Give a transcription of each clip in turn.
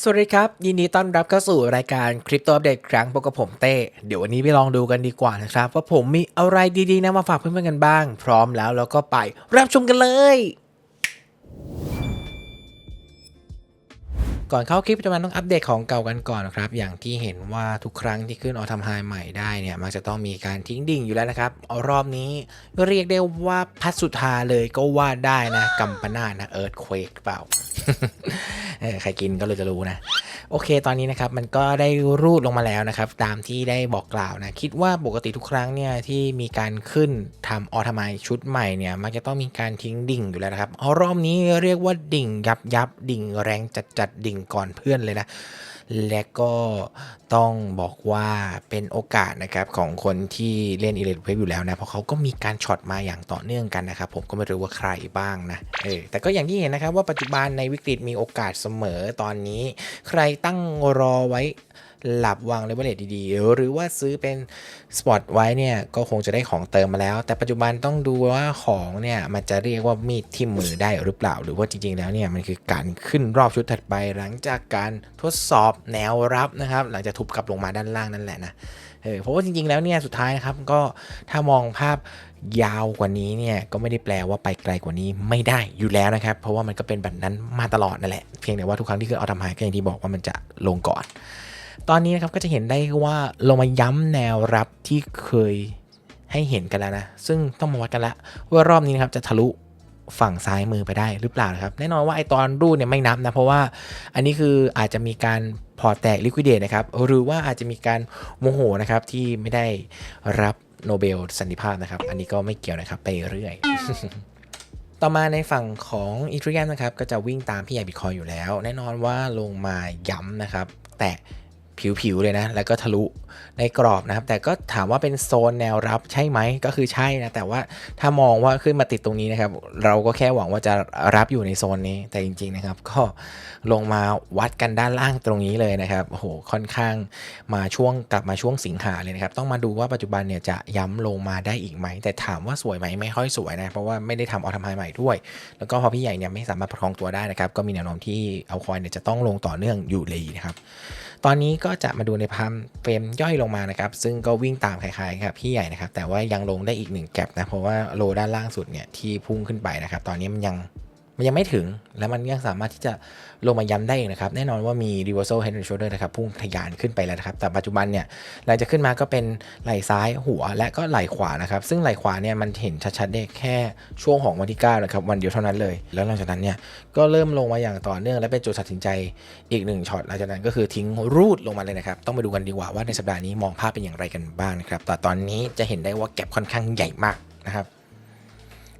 สวัสดีครับ ยินดีต้อนรับเข้าสู่รายการคริปโตอัปเดตครั้งปกับผมเต้ เดี๋ยววันนี้ไปลองดูกันดีกว่านะครับ ว่าผมมีอะไรดีๆนะมาฝากเพื่อนๆกันบ้าง พร้อมแล้วเราก็ไปรับชมกันเลย ก่อนเข้าคลิปจะมาต้องอัปเดตของเก่ากันก่อนครับ อย่างที่เห็นว่าทุกครั้งที่ขึ้นออทำไฮใหม่ได้เนี่ย มักจะต้องมีการทิ้งดิ่งอยู่แล้วนะครับเอารอบนี้เรียกได้ว่าพัสุธาเลยก็ว่าได้นะกัมปนาตนะเอิร์ธเควกเปล่าใครกินก็เลยจะรู้นะ โอเค ตอนนี้นะครับมันก็ได้รูดลงมาแล้วนะครับ ตามที่ได้บอกกล่าวนะคิดว่าปกติทุกครั้งเนี่ยที่มีการขึ้นทำออทมายชุดใหม่เนี่ยมักจะต้องมีการทิ้งดิ่งอยู่แล้วนะครับเอารอบนี้เรียกว่าดิ่งยับยับดิ่งแรงจัดจัดดิ่งก่อนเพื่อนเลยนะ และก็ต้องบอกว่าเป็นโอกาสนะครับของคนที่เล่นอิเล็กทรอนิกส์อยู่แล้วนะเพราะเขาก็มีการช็อตมาอย่างต่อเนื่องกันนะครับผมก็ไม่รู้ว่าใครบ้างนะเออแต่ก็อย่างที่เห็นนะครับว่าปัจจุบันในวิกฤตมีโอกาสเสมอตอนนี้ ใครตั้งรอไว้ หลับวางเลเวลเลตดีๆ หรือว่าซื้อเป็นสปอตไว้เนี่ย ก็คงจะได้ของเติมมาแล้ว แต่ปัจจุบันต้องดูว่าของเนี่ย มันจะเรียกว่ามีดทิ่มือได้หรือเปล่า หรือว่าจริงๆแล้วเนี่ย มันคือการขึ้นรอบชุดถัดไปหลังจากการทดสอบแนวรับนะครับ หลังจากทุบกลับลงมาด้านล่างนั่นแหละนะเออเพราะว่าจริงๆแล้วเนี่ยสุดท้ายนะครับก็ถ้ามองภาพยาวกว่านี้เนี่ยก็ไม่ได้แปลว่าไปไกลกว่านี้ไม่ได้อยู่แล้วนะครับ เพราะว่ามันก็เป็นแบบนั้นมาตลอดนั่นแหละเพียงแต่ว่าทุกครั้งที่ขึ้นเอาทำไฮก็อย่างที่บอกว่ามันจะลงก่อน ตอนนี้นะครับก็จะเห็นได้ว่าลงมาย้ำแนวรับที่เคยให้เห็นกันแล้วนะ ซึ่งต้องมาวัดกันละว่ารอบนี้นะครับจะทะลุฝั่งซ้ายมือไปได้หรือเปล่านะครับแน่นอนว่าไอตอนรูดเนี่ยไม่นับนะ เพราะว่าอันนี้คืออาจจะมีการพอตแตกลิควิดเดตนะครับ หรือว่าอาจจะมีการโมโหนะครับที่ไม่ได้รับโนเบลสันติภาพนะครับ อันนี้ก็ไม่เกี่ยวนะครับไปเรื่อย ต่อมาในฝั่งของอีทรียมนะครับ ก็จะวิ่งตามพี่ใหญ่บิตคอยอยู่แล้ว แน่นอนว่าลงมาย้ำนะครับ แต่ ผิวๆเลยนะ แล้วก็ทะลุในกรอบนะครับ แต่ก็ถามว่าเป็นโซนแนวรับใช่ไหมก็คือใช่นะ แต่ว่าถ้ามองว่าขึ้นมาติดตรงนี้นะครับ เราก็แค่หวังว่าจะรับอยู่ในโซนนี้ แต่จริงๆนะครับ ก็ลงมาวัดกันด้านล่างตรงนี้เลยนะครับโหค่อนข้างมาช่วงกลับมาช่วงสิงหาเลยนะครับ ต้องมาดูว่าปัจจุบันเนี่ยจะย้ำลงมาได้อีกไหม แต่ถามว่าสวยไหมไม่ค่อยสวยนะ เพราะว่าไม่ได้ทำออทมายใหม่ด้วย แล้วก็พอพี่ใหญ่เนี่ยไม่สามารถประคองตัวได้นะครับ ก็มีแนวโน้มที่เอาคอยเนี่ยจะต้องลงต่อเนื่องอยู่เลยนะครับ ตอนนี้ก็จะมาดูในพัมเฟรมย่อยลงมานะครับ ซึ่งก็วิ่งตามคล้ายๆครับพี่ใหญ่นะครับ แต่ว่ายังลงได้อีกหนึ่งแกลบนะ เพราะว่าโลด้านล่างสุดเนี่ยที่พุ่งขึ้นไปนะครับ ตอนนี้มันยัง มันยังไม่ถึงแล้วมันยังสามารถที่จะลงมาย้ำได้อีกนะครับ แน่นอนว่ามี reversal head and shoulder นะครับพุ่งทะยานขึ้นไปแล้วนะครับ แต่ปัจจุบันเนี่ยหลังจากขึ้นมาก็เป็นไหล่ซ้ายหัวและก็ไหล่ขวานะครับ ซึ่งไหล่ขวาเนี่ยมันเห็นชัดๆได้แค่ช่วงของวันที่9นะครับวันเดียวเท่านั้นเลย แล้วหลังจากนั้นเนี่ยก็เริ่มลงมาอย่างต่อเนื่องและเป็นจุดตัดสินใจอีกหนึ่งช็อตหลังจากนั้นก็คือทิ้งรูดลงมาเลยนะครับต้องไปดูกันดีกว่าว่าในสัปดาห์นี้มองภาพเป็นอย่างไรกันบ้างนะครับแต่ตอนนี้จะเห็นได้ว่าแก็บค่อนข้างใหญ่มากนะครับ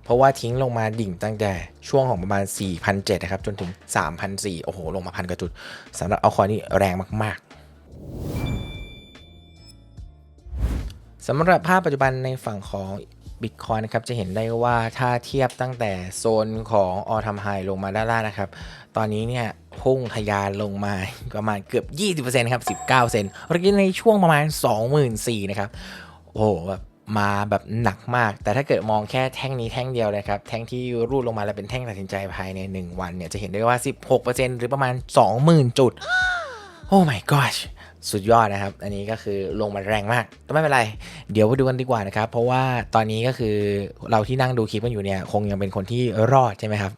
เพราะว่าทิ้งลงมาดิ่งตั้งแต่ช่วงของประมาณ4,700นะครับ จนถึง3,400โอ้โห ลงมาพันกว่าจุดสำหรับเอาคอยนี่แรงมาก ๆสำหรับภาพปัจจุบันในฝั่งของ Bitcoin นะครับจะเห็นได้ว่าถ้าเทียบตั้งแต่โซนของออท m ไฮลงมาด้านล่างนะครับ ตอนนี้เนี่ยพุ่งทะยานลงมาประมาณเกือบ 20%ครับ 19 เซนเมื่อกี้ในช่วงประมาณ 24,000นะครับ โอ้โหแบบ มาแบบหนักมาก แต่ถ้าเกิดมองแค่แท่งนี้แท่งเดียวนะครับ แท่งที่รูดลงมาแล้วเป็นแท่งตัดสินใจภายใน 1 วันเนี่ย จะเห็นได้ว่า 16%หรือประมาณ 20,000 จุด โอ้ my gosh สุดยอดนะครับ อันนี้ก็คือลงมาแรงมาก แต่ไม่เป็นไร เดี๋ยวไปดูกันดีกว่านะครับ เพราะว่าตอนนี้ก็คือเราที่นั่งดูคลิปกันอยู่เนี่ย คงยังเป็นคนที่รอดใช่ไหมครับ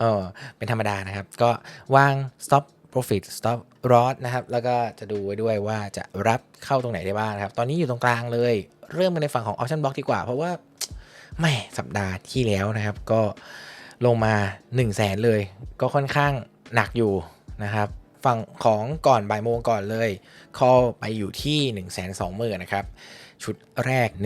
เออเป็นธรรมดานะครับ ก็วาง stop profit stop loss นะครับ แล้วก็จะดูไว้ด้วยว่าจะรับเข้าตรงไหนได้บ้างนะครับ ตอนนี้อยู่ตรงกลางเลย เริ่มกันในฝั่งของ option block ดีกว่า เพราะว่าแหม่สัปดาห์ที่แล้วนะครับ ก็ลงมา1 0 0 0 0แสนเลย ก็ค่อนข้างหนักอยู่นะครับ ฝั่งของก่อนบ่ายโมงก่อนเลย call ไปอยู่ที่ 1 2 0 0 0 0นะครับชุดแรก 120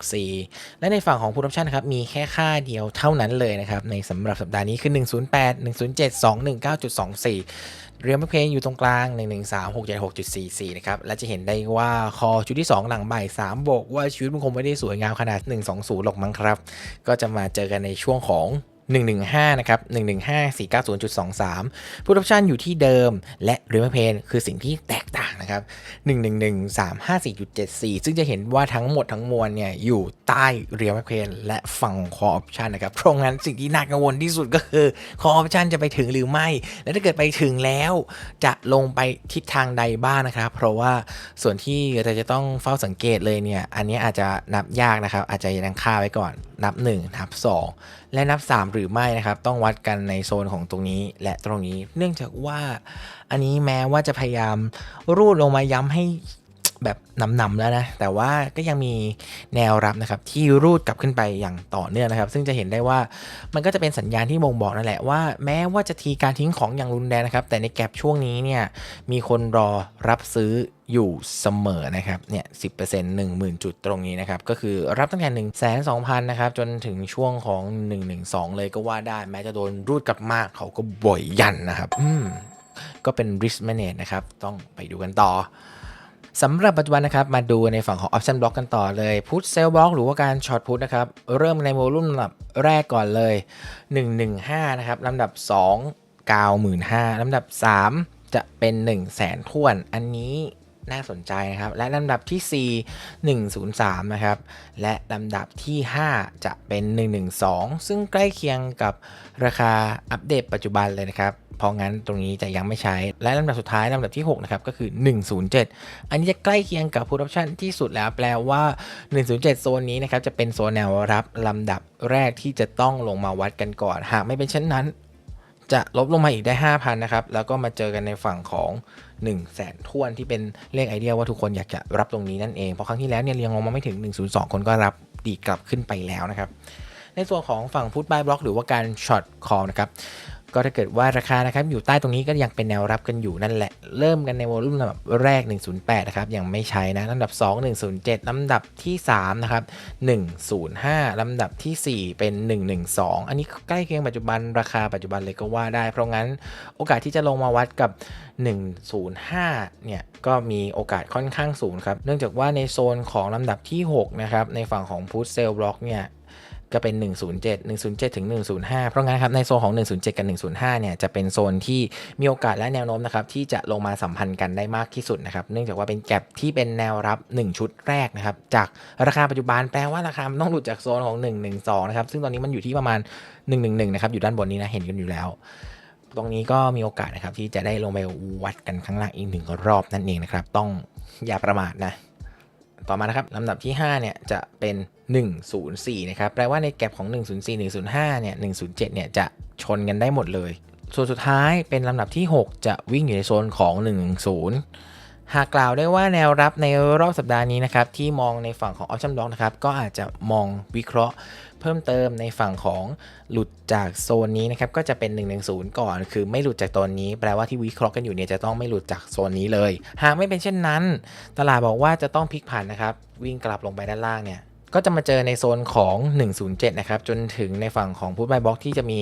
133.64 และในฝั่งของ Put Option นครับ มีแค่ค่าเดียวเท่านั้นเลยนะครับ ในสำหรับสัปดาห์นี้คือ 108 107 219.24 เรียมเพลงอยู่ตรงกลาง 113 676.44 นะครับ และจะเห็นได้ว่าคอชุดที่ 2 หลังบ่าย3บอกว่าชีวิตมันคงไม่ได้สวยงามขนาด 120 หรอกมั้งครับ ก็จะมาเจอกันในช่วงของ 115 นะครับ 115 490.23พุทออปชันอยู่ที่เดิมและเรียมเพนคือสิ่งที่แตกต่างนะครับ 111-354.74 ซึ่งจะเห็นว่าทั้งหมดทั้งมวลเนี่ยอยู่ใต้เรียลแมคเพนและฝั่งคอออปชันนะครับ เพราะงั้นสิ่งที่น่ากังวลที่สุดก็คือคอออปชันจะไปถึงหรือไม่ และถ้าเกิดไปถึงแล้วจะลงไปทิศทางใดบ้างนะครับ เพราะว่าส่วนที่เราจะต้องเฝ้าสังเกตเลยเนี่ย อันนี้อาจจะนับยากนะครับ อาจจะยังค่าไว้ก่อน นับ 1 นับ 2 และนับ 3 หรือไม่นะครับ ต้องวัดกันในโซนของตรงนี้และตรงนี้ เนื่องจากว่าอันนี้แม้ว่าจะพยายามรูดลงมาย้ำให้ แบบนำๆแล้วนะ แต่ว่าก็ยังมีแนวรับนะครับที่รูดกลับขึ้นไปอย่างต่อเนื่องนะครับ ซึ่งจะเห็นได้ว่ามันก็จะเป็นสัญญาณที่บ่งบอกนั่นแหละว่าแม้ว่าจะทีการทิ้งของอย่างรุนแรงนะครับ แต่ในแกลบช่วงนี้เนี่ยมีคนรอรับซื้ออยู่เสมอนะครับเนี่ยสิบเปอร์เซ็นต์หนึ่งหมื่นจุดตรงนี้นะครับ ก็คือรับตั้งแต่หนึ่งแสนสองพันนะครับ จนถึงช่วงของ1นึเลยก็ว่าได้ แม้จะโดนรูดกลับมากเขาก็บ่อยยันนะครับ อืมก็เป็น risk manage นะครับ ต้องไปดูกันต่อ สำหรับปัจจุบันนะครับมาดูในฝั่งของ option block กันต่อเลย put sell block หรือว่าการ short put นะครับ เริ่มในโวลุ่มลำดับแรกก่อนเลย 115 นะครับลำดับ 2 95,000ลำดับ 3 จะเป็น 1 0 0 0 0แสนท่วน อันนี้ น่าสนใจนะครับ และลำดับที่ 4 103 นะครับ และลำดับที่ 5 จะเป็น 112 ซึ่งใกล้เคียงกับราคาอัปเดตปัจจุบันเลยนะครับ เพราะงั้นตรงนี้จะยังไม่ใช้ และลำดับสุดท้ายลำดับที่ 6 นะครับก็คือ 107 อันนี้จะใกล้เคียงกับ put option ที่สุดแล้ว แปลว่า 107 โซนนี้นะครับจะเป็นโซนแนวรับลำดับแรกที่จะต้องลงมาวัดกันก่อน หากไม่เป็นเช่นนั้น จะลบลงมาอีกได้ 5,000 นะครับ แล้วก็มาเจอกันในฝั่งของ 1 0 0 0 0แสนทวนที่เป็นเลขไอเดียว่าทุกคนอยากจะรับตรงนี้นั่นเองเพราะครั้งที่แล้วเนี่ยเรียงลงมาไม่ถึง 102 คนก็รับดีกลับขึ้นไปแล้วนะครับในส่วนของฝั่งฟุตบายบล็อกหรือว่าการช็อตคอลนะครับ ก็ถ้าเกิดว่าราคานะครับอยู่ใต้ตรงนี้ก็ยังเป็นแนวรับกันอยู่นั่นแหละ เริ่มกันในวอลุ่มลำดับแรก 108 นะครับ ยังไม่ใช้นะลำดับ 2 107 ลำดับที่ 3 นะครับ 105 ลำดับที่ 4 เป็น 112 อันนี้ใกล้เคียงปัจจุบันราคาปัจจุบันเลยก็ว่าได้ เพราะงั้นโอกาสที่จะลงมาวัดกับ 105 เนี่ยก็มีโอกาสค่อนข้างสูงครับ เนื่องจากว่าในโซนของลำดับที่ 6 นะครับ ในฝั่งของพุทเซลบล็อกเนี่ย ก็เป็น 107 107 ถึง 105 เพราะงั้นครับในโซนของ 107 กับ 105 เนี่ยจะเป็นโซนที่มีโอกาสและแนวโน้มนะครับที่จะลงมาสัมพันธ์กันได้มากที่สุดนะครับเนื่องจากว่าเป็นแก็บที่เป็นแนวรับ 1 ชุดแรกนะครับจากราคาปัจจุบันแปลว่าราคาต้องหลุดจากโซนของ 112 นะครับซึ่งตอนนี้มันอยู่ที่ประมาณ 111 นะครับอยู่ด้านบนนี้นะเห็นกันอยู่แล้ว ตรงนี้ก็มีโอกาสนะครับที่จะได้ลงไปวัดกันข้างล่างอีกหนึ่งรอบนั่นเองนะครับต้องอย่าประมาทนะ ต่อมานะครับลำดับที่5เนี่ยจะเป็น 104 นะครับ แปลว่าในแกลบของ 104 105 เนี่ย 107 เนี่ยจะชนกันได้หมดเลย ส่วนสุดท้ายเป็นลำดับที่ 6 จะวิ่งอยู่ในโซนของ 110 หากกล่าวได้ว่าแนวรับในรอบสัปดาห์นี้นะครับที่มองในฝั่งของ Option Block นะครับก็อาจจะมองวิเคราะห์เพิ่มเติมในฝั่งของหลุดจากโซนนี้นะครับก็จะเป็น 110 ก่อน คือไม่หลุดจากตัวนี้แปลว่าที่วิเคราะห์กันอยู่เนี่ยจะต้องไม่หลุดจากโซนนี้เลย หากไม่เป็นเช่นนั้น ตลาดบอกว่าจะต้องพลิกผันนะครับวิ่งกลับลงไปด้านล่างเนี่ยก็จะมาเจอในโซนของ 107 นะครับ จนถึงในฝั่งของพุทบบล็อกที่จะมี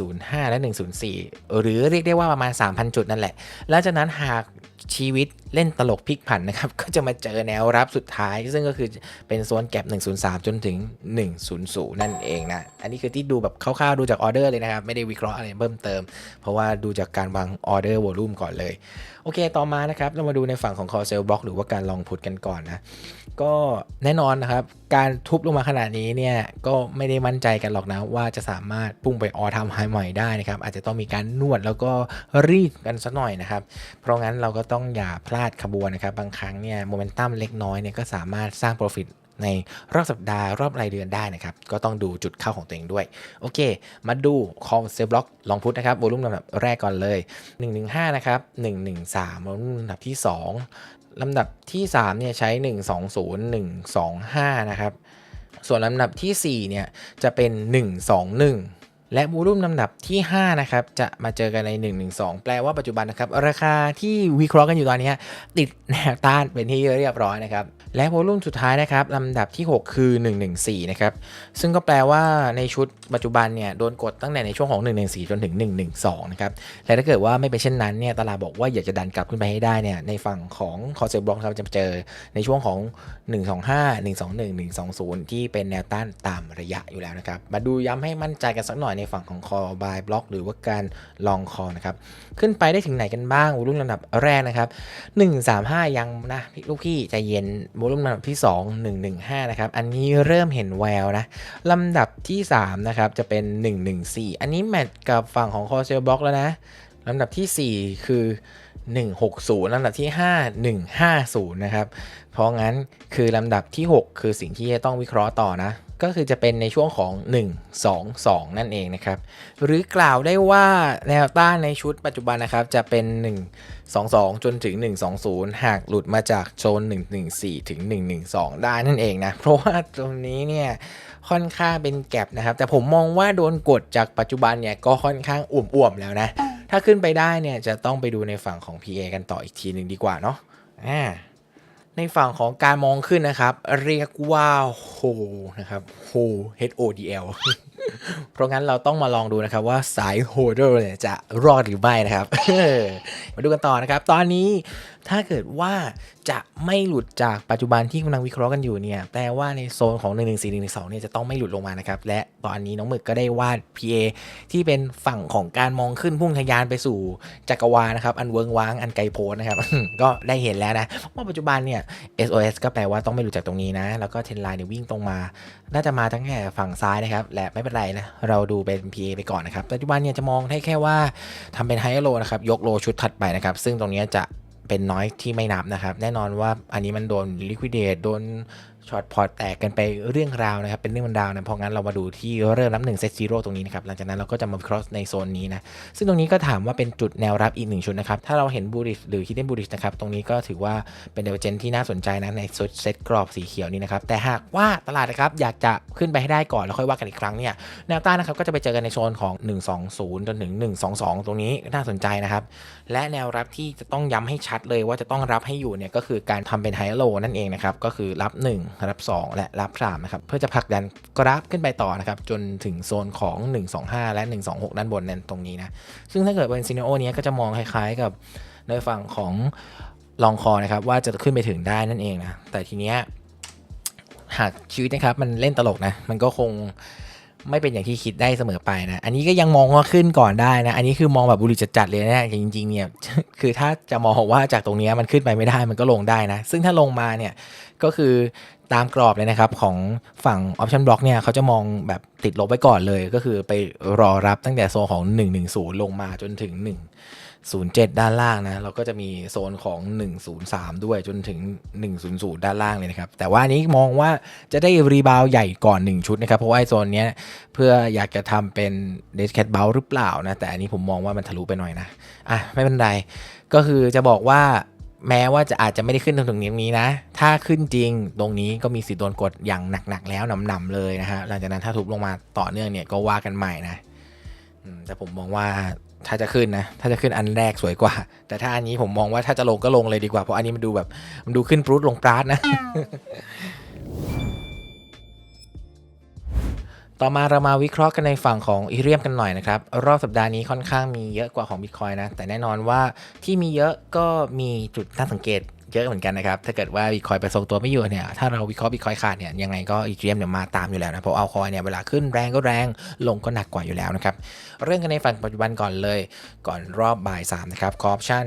105 และ 104 หรือเรียกได้ว่าประมาณ 3,000 จุดนั่นแหละ แล้วจากนั้นหากชีวิต เล่นตลกพลิกผันนะครับ ก็จะมาเจอแนวรับสุดท้าย ซึ่งก็คือเป็นโซนแก็บ103 จนถึง 100 นั่นเองนะ อันนี้คือที่ดูแบบคร่าวๆดูจากออเดอร์เลยนะครับ ไม่ได้วิเคราะห์อะไรเพิ่มเติม เพราะว่าดูจากการวางออเดอร์วอลุ่มก่อนเลย โอเค ต่อมานะครับ เรามาดูในฝั่งของ call sell block หรือว่าการลองพุทกันก่อนนะ ก็แน่นอนนะครับ การทุบลงมาขนาดนี้เนี่ย ก็ไม่ได้มั่นใจกันหรอกนะว่าจะสามารถพุ่งไปออทำไฮใหม่ได้นะครับ อาจจะต้องมีการนวดแล้วก็รีดกันสักหน่อยนะครับ เพราะงั้นเราก็ต้องอย่าพลาดขบวนนะครับบางครั้งเนี่ยโมเมนตัมเล็กน้อยเนี่ยก็สามารถสร้าง profit ในรอบสัปดาห์รอบรายเดือนได้นะครับ ก็ต้องดูจุดเข้าของตัวเองด้วย โอเค มาดู call sell block ลองพุทนะครับวอลุ่มลำดับแรกก่อนเลย 115 นะครับ 113วอลุ่มลำดับที่ 2 ลำดับที่3เนี่ยใช้ 120 125 นะครับ ส่วนลำดับทีสี่4 เนี่ยจะเป็น 121 และวอลุ่มลำดับที่ 5 นะครับ จะมาเจอกันใน 112 แปลว่าปัจจุบันนะครับ ราคาที่วิเคราะห์กันอยู่ตอนนี้ติดแนวต้านเป็นที่เรียบร้อยนะครับ และวอลุ่มสุดท้ายนะครับลำดับที่ 6 คือ 114 นะครับ ซึ่งก็แปลว่าในชุดปัจจุบันเนี่ยโดนกดตั้งแต่ในช่วงของ 114 จนถึง 112 นะครับ และถ้าเกิดว่าไม่เป็นเช่นนั้นเนี่ยตลาดบอกว่าอยากจะดันกลับขึ้นไปให้ได้เนี่ยในฝั่งของคอเซบล็อกครับจะเจอในช่วงของ 125 121 120 ที่เป็นแนวต้านตามระยะอยู่แล้วนะครับ มาดูย้ำให้มั่นใจกันสักหน่อยในฝั่งของ call buy block หรือว่าการ long call นะครับขึ้นไปได้ถึงไหนกันบ้างวอลุ่มลำดับแรกนะครับ135 ยังนะพี่ลูกพี่ใจเย็นวอลุ่มลำดับที่ 2 115 นะครับ อันนี้เริ่มเห็นแววนะ ลำดับที่ 3 นะครับ จะเป็น 114 อันนี้แมทกับฝั่งของ call sell block แล้วนะ ลำดับทีสี่4 คือ 160ลำดับที่ 5 150 นะครับ เพราะงั้นคือลำดับที่ 6 คือสิ่งที่จะต้องวิเคราะห์ต่อนะ ก็คือจะเป็นในช่วงของ 1 2 2 นั่นเองนะครับ หรือกล่าวได้ว่าแนวต้านในชุดปัจจุบันนะครับ จะเป็น 1 2 2 จนถึง 120 หากหลุดมาจากโซน114 ถึง 112 ได้นั่นเองนะ เพราะว่าตรงนี้เนี่ยค่อนข้างเป็นแก็บนะครับ แต่ผมมองว่าโดนกดจากปัจจุบันเนี่ยก็ค่อนข้างอ่วมๆแล้วนะ ถ้าขึ้นไปได้เนี่ยจะต้องไปดูในฝั่งของ PA กันต่ออีกทีหนึ่งดีกว่าเนาะอ่าในฝั่งของการมองขึ้นนะครับ เรียกว่าโฮนะครับโฮ H O D L เพราะงั้นเราต้องมาลองดูนะครับว่าสายโฮเดอร์เนี่ยจะรอดหรือไม่นะครับ มาดูกันต่อนะครับ ตอนนี้ถ้าเกิดว่าจะไม่หลุดจากปัจจุบันที่กำลังวิเคราะห์กันอยู่เนี่ยแปลว่าในโซนของ 1 1 4 1 1 2เนี่ยจะต้องไม่หลุดลงมานะครับ และตอนนี้น้องหมึกก็ได้วาด PA ที่เป็นฝั่งของการมองขึ้นพุ่งทะยานไปสู่จักรวาลนะครับ อันเวิงว้างอันไกลโพ้นนะครับ ก็ได้เห็นแล้วนะว่าปัจจุบันเนี่ย SOS ก็แปลว่าต้องไม่หลุดจากตรงนี้นะ แล้วก็เทนไลน์เนี่ยวิ่งตรงมา น่าจะมาทั้งแค่ฝั่งซ้ายนะครับและไม่เป็นไรนะเราดูเป็น PA ไปก่อนนะครับปัจจุบันเนี่ยจะมองได้แค่ว่าทำเป็นไฮโลนะครับยกโลชุดถัดไปนะครับซึ่งตรงนี้จะ เป็นน้อยที่ไม่นับนะครับ แน่นอนว่าอันนี้มันโดนลิควิดเดตโดน ช็อตพอร์ตแตกกันไปเรื่องราวนะครับ เป็นเรื่องมันราวนะเพราะงั้นเรามาดูที่เริ่มนับหนึ่งเซตซีโร่ตรงนี้นะครับหลังจากนั้นเราก็จะมาคราะห์ในโซนนี้นะซึ่งตรงนี้ก็ถามว่าเป็นจุดแนวรับอีกหนึ่งชุดนะครับถ้าเราเห็นบูริชหรือคิดเดนบูริชนะครับตรงนี้ก็ถือว่าเป็นเดเวเจนที่น่าสนใจนะในเซตกรอบสีเขียวนี้นะครับแต่หากว่าตลาดนะครับอยากจะขึ้นไปให้ได้ก่อนแล้วค่อยว่ากันอีกครั้งเนี่ยแนวต้านนะครับก็จะไปเจอกันในโซนของ 120 จนถึง 122 ตรงนี้น่าสนใจนะครับและแนวรับที่จะต้องย้ำให้ชัดเลยว่าจะต้องรับให้อยู่เนี่ยก็คือการทำเป็นไฮโลนั่นเองนะครับก็คือรับ 1รับ 2 และรับ3นะครับเพื่อจะผลักดันกราฟขึ้นไปต่อนะครับจนถึงโซนของ 125 และ 126 ด้านบนนั่นตรงนี้นะซึ่งถ้าเกิดเป็นซีเนโอนี้ยก็จะมองคล้ายๆกับในฝั่งของลองคอนะครับว่าจะขึ้นไปถึงได้นั่นเองนะแต่ทีเนี้ยหากชีวิตนะครับมันเล่นตลกนะมันก็คงไม่เป็นอย่างที่คิดได้เสมอไปนะ อันนี้ก็ยังมองว่าขึ้นก่อนได้นะ อันนี้คือมองแบบบุริจัดๆเลยนะจริงๆเนี่ย คือถ้าจะมองว่าจากตรงเนี้ยมันขึ้นไปไม่ได้มันก็ลงได้นะ ซึ่งถ้าลงมาเนี่ยก็คือ ตามกรอบเลยนะครับ ของฝั่ง Option Block เนี่ยเขาจะมองแบบติดลบไว้ก่อนเลย ก็คือไปรอรับตั้งแต่โซนของ 110 ลงมาจนถึง 107 ด้านล่างนะแล้วก็จะมีโซนของ 103 ด้วยจนถึง 100 ด้านล่างเลยนะครับ แต่ว่านี้มองว่าจะได้รีบาวใหญ่ก่อน 1 ชุดนะครับ เพราะว่าไอโซนเนี้ยเพื่ออยากจะทำเป็นเดสแคทเบลหรือเปล่านะ แต่อันนี้ผมมองว่ามันทะลุไปหน่อยนะ อะไม่เป็นไร ก็คือจะบอกว่า แม้ว่าจะอาจจะไม่ได้ขึ้นตรงตรงนี้นะ ถ้าขึ้นจริงตรงนี้ก็มีสิทธิ์โดนกดอย่างหนักๆแล้วหนำๆเลยนะฮะหลังจากนั้นถ้าทุบลงมาต่อเนื่องเนี่ยก็ว่ากันใหม่นะอืมแต่ผมมองว่าถ้าจะขึ้นนะ ถ้าจะขึ้นอันแรกสวยกว่า แต่ถ้าอันนี้ผมมองว่าถ้าจะลงก็ลงเลยดีกว่า เพราะอันนี้มันดูแบบ มันดูขึ้นปรุดลงปราดนะ ต่อมาเรามาวิเคราะห์กันในฝั่งของอีเรียมกันหน่อยนะครับ รอบสัปดาห์นี้ค่อนข้างมีเยอะกว่าของบิตคอยนะ แต่แน่นอนว่าที่มีเยอะก็มีจุดน่าสังเกต เยอะเหมือนกันนะครับ ถ้าเกิดว่า Bitcoin ไปทรงตัวไม่อยู่เนี่ย ถ้าเราวิเคราะห์ Bitcoin ขาดเนี่ย ยังไงก็อีเรียมเนี่ยมาตามอยู่แล้วนะ เพราะเอาคอยเนี่ยเวลาขึ้นแรงก็แรง ลงก็หนักกว่าอยู่แล้วนะครับ เรื่องกันในฝั่งปัจจุบันก่อนเลย ก่อนรอบบ่าย3นะครับ คอร์ปชั่น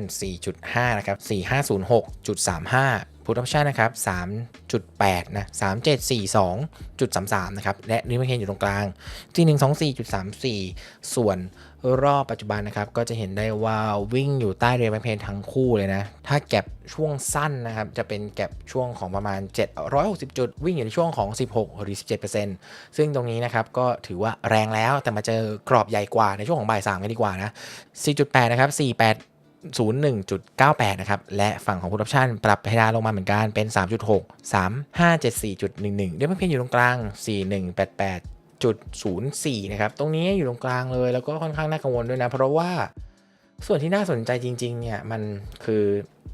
4.5 นะครับ 4506.35พุทออปชั่นนะครับ 3.8 นะ 3742.33 นะครับ และนิวเคนอยู่ตรงกลาง G124.34 ส่วน รอบปัจจุบันนะครับ ก็จะเห็นได้ว่าวิ่งอยู่ใต้เรียนเพนทั้งคู่เลยนะ ถ้าแก็บช่วงสั้นนะครับ จะเป็นแก็บช่วงของประมาณ 760 จุด วิ่งอยู่ในช่วงของ 16 หรือ 17%ซึ่งตรงนี้นะครับก็ถือว่าแรงแล้วแต่มาเจอกรอบใหญ่กว่าในช่วงของบ่าย3กันดีกว่านะ 4.8 นะครับ 48 01.98 นะครับ และฝั่งของพุทออปชันปรับเพดานลงมาเหมือนกันเป็น 3.6 3574.11 เดี๋ยวมันเพียงอยู่ตรงกลาง 0.04 นะครับ ตรงนี้อยู่ตรงกลางเลย แล้วก็ค่อนข้างน่ากังวลด้วยนะ เพราะว่าส่วนที่น่าสนใจจริง ๆ เนี่ย มันคือ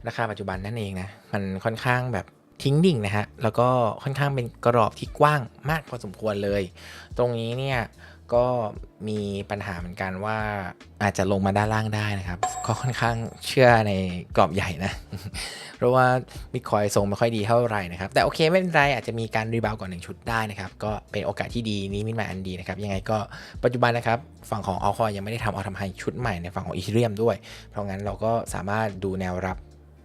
ราคาปัจจุบันนั่นเองนะ มันค่อนข้างแบบทิ้งดิ่งนะฮะ แล้วก็ค่อนข้างเป็นกรอบที่กว้างมากพอสมควรเลย ตรงนี้เนี่ย ก็มีปัญหาเหมือนกันว่าอาจจะลงมาด้านล่างได้นะครับ ก็ค่อนข้างเชื่อในกรอบใหญ่นะ เพราะว่าบิตคอยทรงไม่ค่อยดีเท่าไหร่นะครับ แต่โอเคไม่เป็นไรอาจจะมีการรีบาวก่อนหนึ่งชุดได้นะครับ ก็เป็นโอกาสที่ดีนี้มินมาอันดีนะครับ ยังไงก็ปัจจุบันนะครับ ฝั่งของออคอยยังไม่ได้ทำเอทำให้ชุดใหม่ในฝั่งของอีเทียมด้วย เพราะงั้นเราก็สามารถดูแนวรับ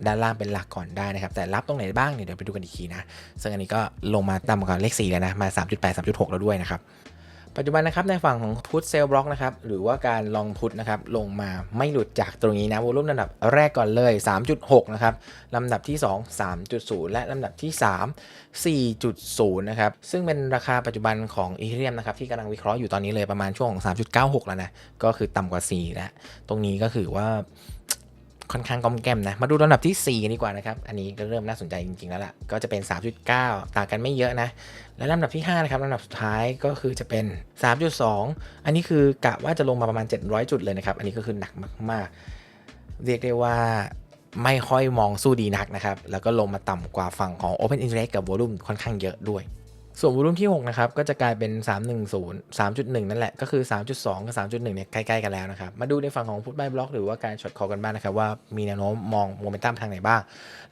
ด้านล่างเป็นหลักก่อนได้นะครับ แต่รับตรงไหนบ้างเนี่ยเดี๋ยวไปดูกันอีกทีนะ ซึ่งอันนี้ก็ลงมาต่ำกว่าเลข4แล้วนะมา 3.8 3.6 แล้วด้วยนะครับ ปัจจุบันนะครับในฝั่งของพุทเซลบล็อกนะครับหรือว่าการลองพุทนะครับลงมาไม่หลุดจากตรงนี้นะวอลุ่มลำดับแรกก่อนเลย 3.6 นะครับลำดับที่ 2 3.0 และลำดับที่ 3 4.0 นะครับซึ่งเป็นราคาปัจจุบันของอีเทเรียมนะครับที่กำลังวิเคราะห์อยู่ตอนนี้เลยประมาณช่วงของ 3.96 แล้วนะก็คือต่ำกว่า 4 แล้ว ตรงนี้ก็คือว่าค่อนข้างกอมแกมนะ มาดูลำดับที่ 4 กันดีกว่านะครับ อันนี้ก็เริ่มน่าสนใจจริง ๆ แล้วล่ะ ก็จะเป็น 3.9 ต่างกันไม่เยอะนะ และลำดับที่5นะครับลำดับสุดท้ายก็คือจะเป็น 3.2 อันนี้คือกะว่าจะลงมาประมาณ 700 จุดเลยนะครับ อันนี้ก็คือหนักมาก ๆ เรียกได้ว่าไม่ค่อยมองสู้ดีนักนะครับ แล้วก็ลงมาต่ำกว่าฝั่งของ Open Interest กับ Volume ค่อนข้างเยอะด้วย ส่วนวอลุ่มที่ 6 นะครับ ก็จะกลายเป็น 310 3.1 นั่นแหละ ก็คือ 3.2 กับ 3.1 เนี่ยใกล้ ๆ กันแล้วนะครับ มาดูในฝั่งของฟุตบอลบล็อกหรือว่าการช็อตคอกันบ้างนะครับ ว่ามีแนวโน้มมองโมเมนตัมทางไหนบ้าง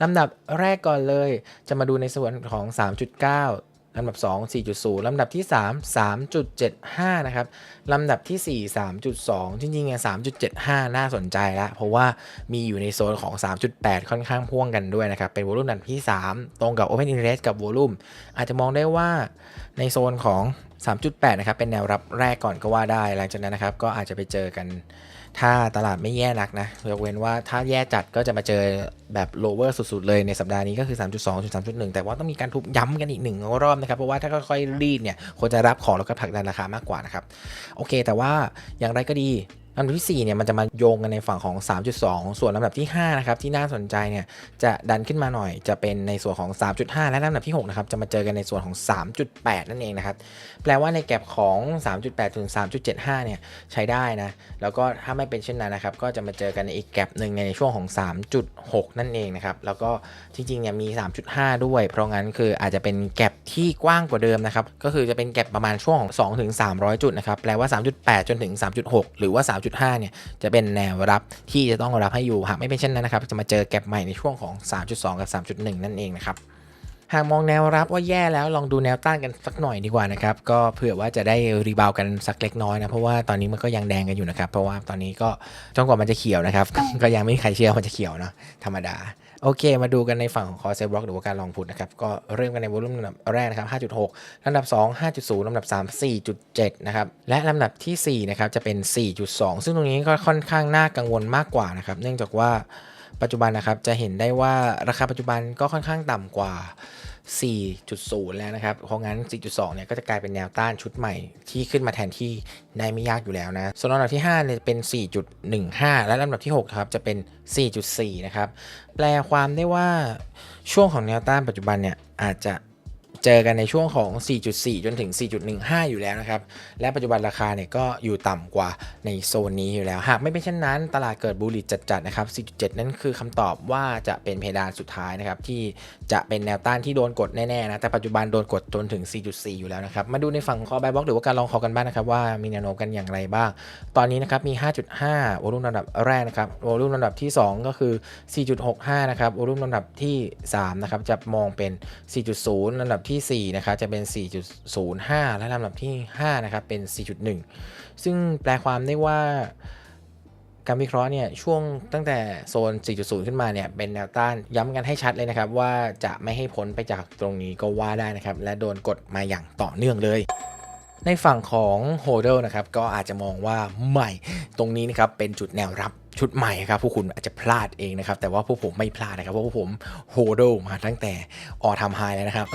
ลำดับแรกก่อนเลย จะมาดูในส่วนของ 3.9 ลำดับ 2 4.0 ลำดับที่ 3 3.75 นะครับ ลำดับที่ 4 3.2 จริงๆเนี่ย3.75 น่าสนใจละเพราะว่ามีอยู่ในโซนของ 3.8 ค่อนข้างพ่วงกันด้วยนะครับ เป็นวอลุ่มลำดับที่ 3 ตรงกับ Open Interest กับวอลุ่ม อาจจะมองได้ว่าในโซนของ 3.8 นะครับ เป็นแนวรับแรกก่อนก็ว่าได้ หลังจากนั้นนะครับ ก็อาจจะไปเจอกัน ถ้าตลาดไม่แย่นักนะยกเว้นว่าถ้าแย่จัดก็จะมาเจอแบบ lower สุดๆ เลยในสัปดาห์นี้ก็คือ 3.2-3.1 แต่ว่าต้องมีการทุบย้ำกันอีกหนึ่งรอบนะครับ เพราะว่าถ้าค่อยๆรีดเนี่ยควรจะรับของแล้วก็ผลักดันราคามากกว่านะครับ โอเค แต่ว่าอย่างไรก็ดี ลำดับที่4เนี่ยมันจะมาโยงกันในฝั่งของ 3.2 ส่วนลำดับที่5นะครับที่น่าสนใจเนี่ยจะดันขึ้นมาหน่อย จะเป็นในส่วนของ 3.5 และลำดับที่6นะครับจะมาเจอกันในส่วนของ 3.8 นั่นเองนะครับแปลว่าในแก็บของ 3.8 ถึง 3.75 เนี่ยใช้ได้นะแล้วก็ถ้าไม่เป็นเช่นนั้นนะครับก็จะมาเจอกันในอีกแก็บหนึ่งในช่วงของ 3.6 นั่นเองนะครับแล้วก็จริงๆเนี่ยมี 3.5 ด้วย เพราะงั้นคืออาจจะเป็นแก็บที่กว้างกว่าเดิมนะครับก็คือจะเป็นแก็บประมาณช่วงของ2ถึง300 จุดนะครับแปลว่า 3.8 จนถึง 3.6 หรือว่า3.5 เนี่ย จะเป็นแนวรับที่จะต้องรับให้อยู่ หากไม่เป็นเช่นนั้นนะครับ จะมาเจอแกลบใหม่ในช่วงของ 3.2 กับ 3.1 นั่นเองนะครับหากมองแนวรับว่าแย่แล้วลองดูแนวต้านกันสักหน่อยดีกว่านะครับก็เผื่อว่าจะได้รีบาวกันสักเล็กน้อยนะเพราะว่าตอนนี้มันก็ยังแดงกันอยู่นะครับเพราะว่าตอนนี้ก็จนกว่ามันจะเขียวนะครับก็ยังไม่มีใครเชื่อว่ามันจะเขียวเนาะธรรมดา โอเค มาดูกันในฝั่งของคอเซบล็อกหรือว่าการลองพุทนะครับ ก็เริ่มกันในวอลุ่มลำดับแรกนะครับ 5.6ลำดับ 2 5.0ลำดับ 3 4.7 นะครับ และลำดับทีสี่ 4 นะครับ จะเป็น 4.2 ซึ่งตรงนี้ก็ค่อนข้างน่ากังวลมากกว่านะครับ เนื่องจากว่าปัจจุบันนะครับ จะเห็นได้ว่าราคาปัจจุบันก็ค่อนข้างต่ำกว่า 4.0 แล้วนะครับ เพราะงั้น 4.2 เนี่ยก็จะกลายเป็นแนวต้านชุดใหม่ที่ขึ้นมาแทนที่ได้ไม่ยากอยู่แล้วนะ ส่วนลำดับที่5เนี่ยเป็น 4.15 และลำดับที่6ครับจะเป็น 4.4 นะครับ แปลความได้ว่าช่วงของแนวต้านปัจจุบันเนี่ยอาจจะ เจอกันในช่วงของ 4.4 จนถึง 4.15 อยู่แล้วนะครับ และปัจจุบันราคาเนี่ยก็อยู่ต่ำกว่าในโซนนี้อยู่แล้ว หากไม่เป็นเช่นนั้น ตลาดเกิดบูลลิตจัดๆนะครับ 4.7 นั่นคือคำตอบว่าจะเป็นเพดานสุดท้ายนะครับ ที่จะเป็นแนวต้านที่โดนกดแน่ๆนะ แต่ปัจจุบันโดนกดจนถึง 4.4 อยู่แล้วนะครับ มาดูในฝั่งคอ b บ y บล็อกหรือว่าการลองคอกันบ้างนะครับว่ามีแนวโน้มกันอย่างไรบ้าง ตอนนี้นะครับมี 5.5 วอลุ่มลำดับแรกนะครับ วอลุ่มลำดับที่ 2 ก็คือ 4.65 นะครับ วอลุ่มลำดับที่3นะครับจะมองเป็น 4.0ลำดับทีสี่ 4 นะครับจะเป็น 4.05 และลำดับที่ 5 นะครับเป็น 4.1 ซึ่งแปลความได้ว่าการวิเคราะห์เนี่ยช่วงตั้งแต่โซน 4.0 ขึ้นมาเนี่ยเป็นแนวต้านย้ำกันให้ชัดเลยนะครับ ว่าจะไม่ให้พ้นไปจากตรงนี้ก็ว่าได้นะครับ และโดนกดมาอย่างต่อเนื่องเลย ในฝั่งของโฮเดลนะครับก็อาจจะมองว่าใหม่ตรงนี้นะครับเป็นจุดแนวรับ ชุดใหม่ครับผู้คุณอาจจะพลาดเองนะครับ แต่ว่าพวกผมไม่พลาดนะครับเพราะพวกผมโฮเดมาตั้งแต่ออทำไฮแล้วนะครับ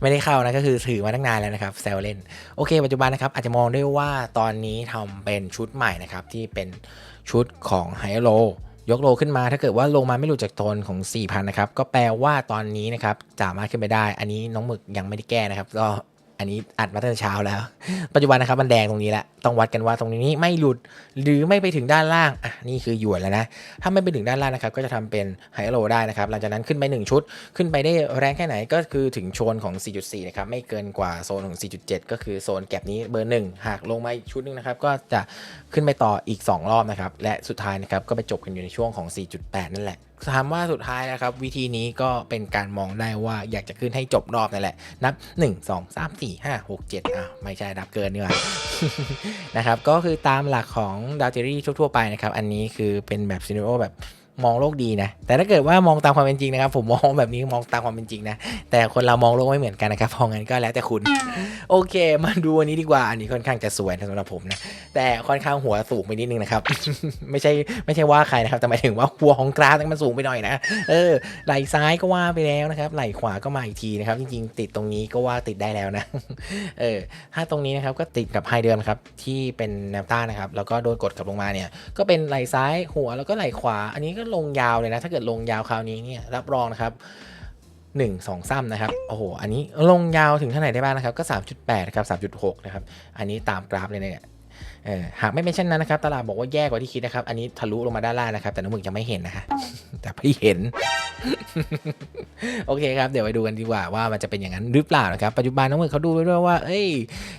ไม่ได้เข้านะก็คือถือมาตั้งนานแล้วนะครับแซวเล่นโอเค ปัจจุบันนะครับอาจจะมองได้ว่าตอนนี้ทำเป็นชุดใหม่นะครับที่เป็นชุดของไฮโลยกโลขึ้นมาถ้าเกิดว่าลงมาไม่หลุดจากโทนของ 4,000 นะครับ ก็แปลว่าตอนนี้นะครับสามารถขึ้นไปได้ อันนี้น้องหมึกยังไม่ได้แก้นะครับ ก็ อันนี้อัดมาตั้งแต่เช้าแล้ว ปัจจุบันนะครับมันแดงตรงนี้แหละต้องวัดกันว่าตรงนี้ไม่หลุดหรือไม่ไปถึงด้านล่างอะนี่คือหยวนแล้วนะถ้าไม่ไปถึงด้านล่างนะครับก็จะทำเป็นไฮโลได้นะครับหลังจากนั้นขึ้นไป 1 ชุด ขึ้นไปได้แรงแค่ไหนก็คือถึงโซนของ 4.4 นะครับไม่เกินกว่าโซนของ 4.7 ก็คือโซนแก็บนี้เบอร์ 1 หากลงมาอีกชุดหนึงนะครับก็จะขึ้นไปต่ออีก 2 รอบนะครับและสุดท้ายนะครับก็ไปจบกันอยู่ในช่วงของ 4.8 นั่นแหละ ถามว่าสุดท้ายนะครับ วิธีนี้ก็เป็นการมองได้ว่าอยากจะขึ้นให้จบรอบนั่นแหละ นับ 1 2 3 4 5 6 7อ้าวไม่ใช่นับเกินนี่หว่านะครับ ก็คือตามหลักของดาวเทอรี่ทั่วๆไปนะครับ อันนี้คือเป็นแบบซีนโอแบบ มองโลกดีนะ แต่ถ้าเกิดว่ามองตามความเป็นจริงนะครับ ผมมองแบบนี้มองตามความเป็นจริงนะ แต่คนเรามองโลกไม่เหมือนกันนะครับ เพราะงั้นก็แล้วแต่คุณ โอเค มาดูอันนี้ดีกว่า อันนี้ค่อนข้างจะสวยสำหรับผมนะ แต่ค่อนข้างหัวสูงไปนิดนึงนะครับ ไม่ใช่ไม่ใช่ว่าใครนะครับ แต่หมายถึงว่าหัวของกราฟมันสูงไปหน่อยนะ เออ ไหล่ซ้ายก็ว่าไปแล้วนะครับ ไหล่ขวาก็มาอีกทีนะครับ จริงๆ ติดตรงนี้ก็ว่าติดได้แล้วนะ เออ ถ้าตรงนี้นะครับก็ติดกับไฮเดิมนครับที่เป็นแนวต้านนะครับ แล้วก็โดนกดกลับลงมาเนี่ย ก็เป็นไหล่ซ้ายหัวแล้วก็ไหล่ขวา อันนี้ก็ลงยาวเลยนะ ถ้าเกิดลงยาวคราวนี้เนี่ยรับรองนะครับ1 2ซ้ำนะครับ โอ้โห อันนี้ลงยาวถึงเท่าไหร่ได้บ้างนะครับ ก็ 3.8นะครับ 3.6 นะครับ อันนี้ตามกราฟเลยเนี่ย หากไม่เป็นเช่นนั้นนะครับ ตลาดบอกว่าแย่กว่าที่คิดนะครับ อันนี้ทะลุลงมาด้านล่างนะครับ แต่น้องหมึกยังไม่เห็นนะคะแต่พี่เห็น โอเคครับ เดี๋ยวไปดูกันดีกว่าว่ามันจะเป็นอย่างนั้นหรือเปล่านะครับ ปัจจุบันน้องหมึกเขาดูไว้ด้วยว่า เอ้ย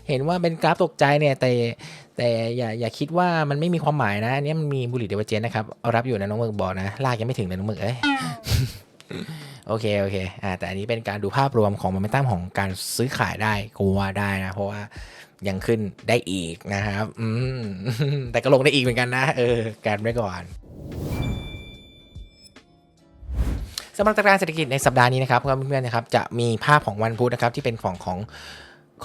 เห็นว่าเป็นกราฟตกใจเนี่ยแต่แต่อย่าอย่าคิดว่ามันไม่มีความหมายนะอันนี้มันมีบุหรี่เดวเจนนะครับรับอยู่นะน้องหมึกบอกนะลากยังไม่ถึงเลยน้องหมึกเอ้ยโอเคโอเคอ่าแต่อันนี้เป็นการดูภาพรวมของโมเมนตัมของการซื้อขายได้กูว่าได้นะเพราะว่า ยังขึ้นได้อีกนะครับอืมแต่ก็ลงได้อีกเหมือนกันนะ เออการไว้ก่อนสำหรับตารางเศรษฐกิจในสัปดาห์นี้นะครับเพื่อนๆนะครับจะมีภาพของวันพุธนะครับที่เป็นของของ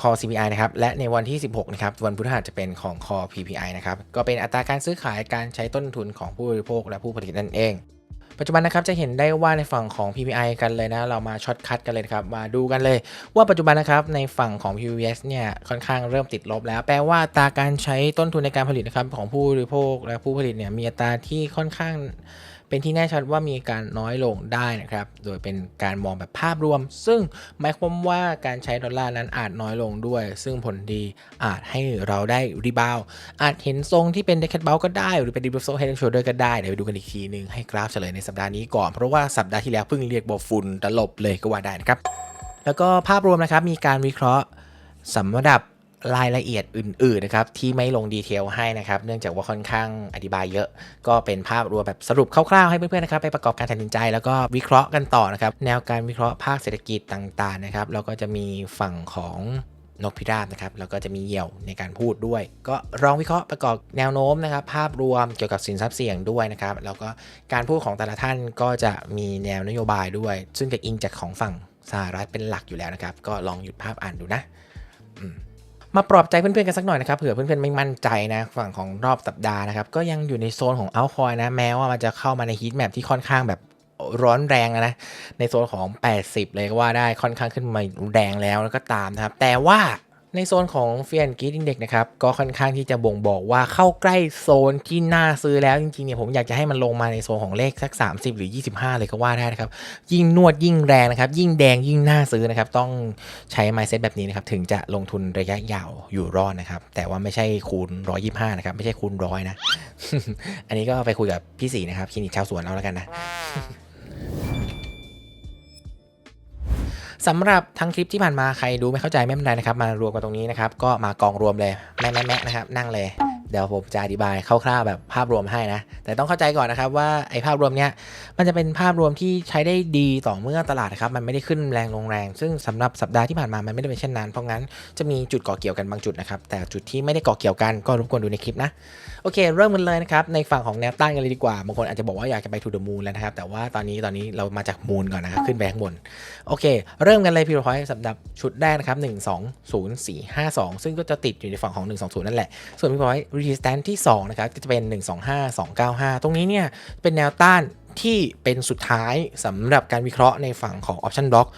คอ CPI นะครับและในวันที่ 16นะครับวันพฤหัสจะเป็นของคอ PPI นะครับก็เป็นอัตราการซื้อขายการใช้ต้นทุนของผู้บริโภคและผู้ผลิตนั่นเอง ปัจจุบันนะครับจะเห็นได้ว่าในฝั่งของ PPI กันเลยนะ เรามาช็อตคัดกันเลยครับมาดูกันเลย ว่าปัจจุบันนะครับในฝั่งของ PVS เนี่ยค่อนข้างเริ่มติดลบแล้ว แปลว่าตราการใช้ต้นทุนในการผลิตนะครับของผู้บริโภคและผู้ผลิตเนี่ยมีอัตราที่ค่อนข้าง เป็นที่แน่ชัดว่ามีการน้อยลงได้นะครับ โดยเป็นการมองแบบภาพรวม ซึ่งหมายความว่าการใช้ดอลลาร์นั้นอาจน้อยลงด้วย ซึ่งผลดีอาจให้เราได้รีบาว อาจเห็นทรงที่เป็นเดค a เบลก็ได้ หรือเป็นดีบโซเฮดโชเดอร์ก็ได้ เดี๋ยวไปดูกันอีกทีนึงให้กราฟเฉลยในสัปดาห์นี้ก่อน เพราะว่าสัปดาห์ที่แล้วเพิ่งเรียกบอฝุ่นตลบเลยก็ว่าได้นะครับ แล้วก็ภาพรวมนะครับมีการวิเคราะห์สำหรับ รายละเอียดอื่นๆนะครับที่ไม่ลงดีเทลให้นะครับเนื่องจากว่าค่อนข้างอธิบายเยอะ ก็เป็นภาพรวมแบบสรุปคร่าวๆให้เพื่อนๆนะครับไปประกอบการตัดสินใจ แล้วก็วิเคราะห์กันต่อนะครับแนวการวิเคราะห์ภาคเศรษฐกิจต่างๆนะครับแล้วก็จะมีฝั่งของนกพิราบนะครับแล้วก็จะมีเหยี่ยวในการพูดด้วย ก็ลองวิเคราะห์ประกอบแนวโน้มนะครับ ภาพรวมเกี่ยวกับสินทรัพย์เสี่ยงด้วยนะครับ แล้วก็การพูดของแต่ละท่านก็จะมีแนวนโยบายด้วย ซึ่งจะอิงจากของฝั่งสหรัฐเป็นหลักอยู่แล้วนะครับ ก็ลองหยุดภาพอ่านดูนะอืม มาปลอบใจเพื่อนๆกันสักหน่อยนะครับเผื่อเพื่อนๆไม่มั่นใจนะฝั่งของรอบสัปดาห์นะครับก็ยังอยู่ในโซนของเอาคอยนะแม้ว่ามันจะเข้ามาในฮีทแมปที่ค่อนข้างแบบร้อนแรงนะ ในโซนของ 80 เลยก็ว่าได้ค่อนข้างขึ้นมาแรงแล้วแล้วก็ตามนะครับ แต่ว่า ในโซนของเฟียนกีดินเด็กนะครับก็ค่อนข้างที่จะบ่งบอกว่าเข้าใกล้โซนที่น่าซื้อแล้วจริงๆเนี่ยผมอยากจะให้มันลงมาในโซนของเลขสัก 30 หรือ 25 เลยก็ว่าได้นะครับ ยิ่งนวดยิ่งแรงนะครับ ยิ่งแดงยิ่งน่าซื้อนะครับ ต้องใช้ mindset แบบนี้นะครับ ถึงจะลงทุนระยะยาวอยู่รอดนะครับ แต่ว่าไม่ใช่คูณ 125 นะครับ ไม่ใช่คูณร้อยนะ อันนี้ก็ไปคุยกับพี่สีนะครับคลินิกชาวสวนเอาแล้วกันนะ สำหรับทั้งคลิปที่ผ่านมาใครดูไม่เข้าใจไม่เป็นไรนะครับมารวมกันตรงนี้นะครับก็มากองรวมเลยแม่แม่แม่นะครับนั่งเลย เดี๋ยวผมจะอธิบายคร่าวๆแบบภาพรวมให้นะ แต่ต้องเข้าใจก่อนนะครับว่าไอ้ภาพรวมเนี้ยมันจะเป็นภาพรวมที่ใช้ได้ดีต่อเมื่อตลาดครับมันไม่ได้ขึ้นแรงลงแรง ซึ่งสำหรับสัปดาห์ที่ผ่านมามันไม่ได้เป็นเช่นนั้น เพราะงั้นจะมีจุดก่อเกี่ยวกันบางจุดนะครับ แต่จุดที่ไม่ได้ก่อเกี่ยวกันก็รบกวนดูในคลิปนะโอเค เริ่มกันเลยนะครับในฝั่งของแนวต้านกันเลยดีกว่าบางคนอาจจะบอกว่าอยากจะไป to the moon แล้วนะครับแต่ว่าตอนนี้ตอนนี้เรามาจากมูนก่อนนะครับขึ้นไปข้างบนโอเค เริ่มกันเลยพี่รอยสำหรับชุดแรกนะครับ1 2 0 4 5 2 ซึ่งก็จะติดอยู่ในฝั่งของ 120 นั่นแหละส่วนพี่รอย resistance ที่2นะครับก็จะเป็น 125 295 ตรงนี้เนี่ยเป็นแนวต้าน ที่เป็นสุดท้ายสำหรับการวิเคราะห์ในฝั่งของ Option Block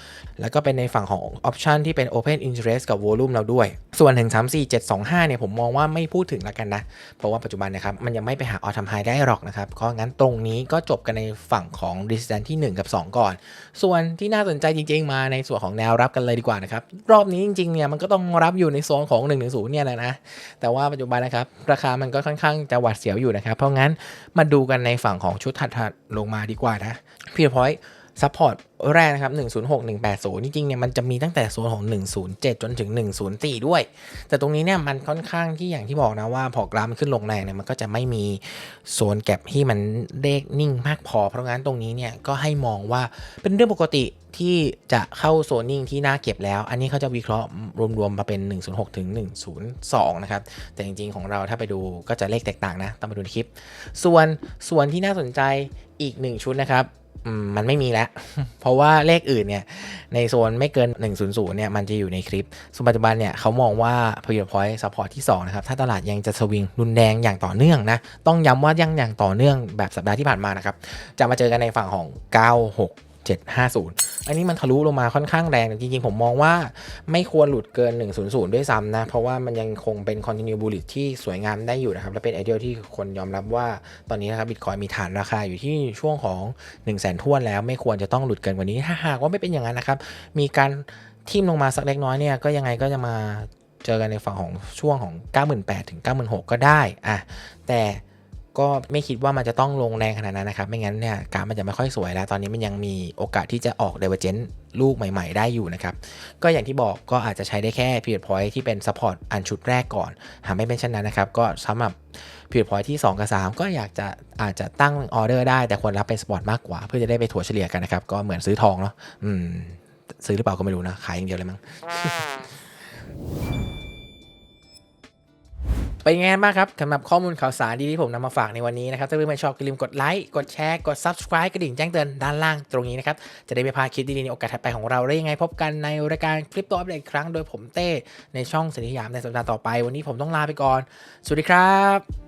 แล้วก็เป็นในฝั่งของ Option ที่เป็น Open Interest กับ Volume เราด้วย ส่วนถึง 3 4 7 2 5 เนี่ยผมมองว่าไม่พูดถึงแล้วกันนะ เพราะว่าปัจจุบันนะครับ มันยังไม่ไปหา All Time High ได้หรอกนะครับก็งั้นตรงนี้ก็จบกันในฝั่งของ Resistance ที่ 1 กับ 2 ก่อน ส่วนที่น่าสนใจจริง ๆ มาในส่วนของแนวรับกันเลยดีกว่านะครับ รอบนี้จริงๆ เนี่ยมันก็ต้องรับอยู่ในโซนของ1 1 0เนี่ยแหละนะ แต่ว่าปัจจุบันนะครับราคามันก็ค่อนข้างจะหวาดเสียวอยู่นะครับ เพราะงั้นมาดูกันในฝั่งของชุดถัดๆลงมาดีกว่านะพี่พอย ซัพพอร์ตแรกนะครับ 106 180 จริงๆเนี่ยมันจะมีตั้งแต่โซนของ 107 จนถึง 104 ด้วย แต่ตรงนี้เนี่ยมันค่อนข้างที่อย่างที่บอกนะว่าพอกราฟมันขึ้นลงแรงเนี่ยมันก็จะไม่มีโซนแก็บที่มันเลขนิ่งมากพอ เพราะงั้นตรงนี้เนี่ยก็ให้มองว่าเป็นเรื่องปกติที่จะเข้าโซนนิ่งที่น่าเก็บแล้ว อันนี้เขาจะวิเคราะห์รวมๆมาเป็น 106 ถึง 102 นะครับ แต่จริงๆของเราถ้าไปดูก็จะเลขแตกต่างนะต้องไปดูคลิป ส่วนส่วนที่น่าสนใจอีก 1 ชุดนะครับ มันไม่มีแล้ว เพราะว่าเลขอื่นเนี่ย ในโซนไม่เกิน 100 เนี่ย มันจะอยู่ในคลิปส่วนปัจจุบันเนี่ยเขามองว่า Pivot Point Support ที่ 2 นะครับ ถ้าตลาดยังจะสวิงรุนแรงอย่างต่อเนื่องนะ ต้องย้ำว่ายังอย่างต่อเนื่องแบบสัปดาห์ที่ผ่านมานะครับ จะมาเจอกันในฝั่งของ 96 750 อันนี้มันทะลุลงมาค่อนข้างแรงจริงๆ ผมมองว่าไม่ควรหลุดเกิน 100 ด้วยซ้ำนะ เพราะว่ามันยังคงเป็น continue bullish ที่สวยงามได้อยู่นะครับ และเป็นไอเดียที่คนยอมรับว่าตอนนี้นะครับบิตคอยมีฐานราคาอยู่ที่ช่วงของ 1 0 0 0 0แสนท้วนแล้ว ไม่ควรจะต้องหลุดเกินกว่านี้ ถ้าหากว่าไม่เป็นอย่างนั้นนะครับ มีการทิมลงมาสักเล็กน้อยเนี่ยก็ยังไงก็จะมาเจอกันในฝั่งของช่วงของ 98,000ถึง96,000 ก็ได้อะแต่ ก็ไม่คิดว่ามันจะต้องลงแรงขนาดนั้นนะครับ ไม่งั้นเนี่ยกราฟมันจะไม่ค่อยสวยแล้ว ตอนนี้มันยังมีโอกาสที่จะออก divergent ลูกใหม่ๆ ได้อยู่นะครับ ก็อย่างที่บอกก็อาจจะใช้ได้แค่ period point ที่เป็น support อันชุดแรกก่อน หากไม่เป็นเช่นนั้นนะครับ ก็สำหรับ period point ที่ 2 กับ 3 ก็อยากจะอาจจะตั้งออเดอร์ได้แต่ควรรับเป็น spot มากกว่า เพื่อจะได้ไปถัวเฉลี่ยกันนะครับ ก็เหมือนซื้อทองเนาะอืมซื้อหรือเปล่าก็ไม่รู้นะขายอย่างเดียวเลยมั้ง ไป็นไงบ้างครับสำหรับข้อมูลข่าวสารดีที่ผมนำมาฝากในวันนี้นะครับ ถ้าเพื่อนๆชอบอย่าลืมกดไลค์ กดแชร์ กด subscribe กระดิ่งแจ้งเตือนด้านล่างตรงนี้นะครับ จะได้ไม่พลาดคลิปดีๆในโอกาสถัดไปของเราได้ยังไงพบกันในรายการคลิปตัวอัปเดตอีกครั้งโดยผมเต้ในช่องสัญญามในสัปดาห์ต่อไป วันนี้ผมต้องลาไปก่อน สวัสดีครับ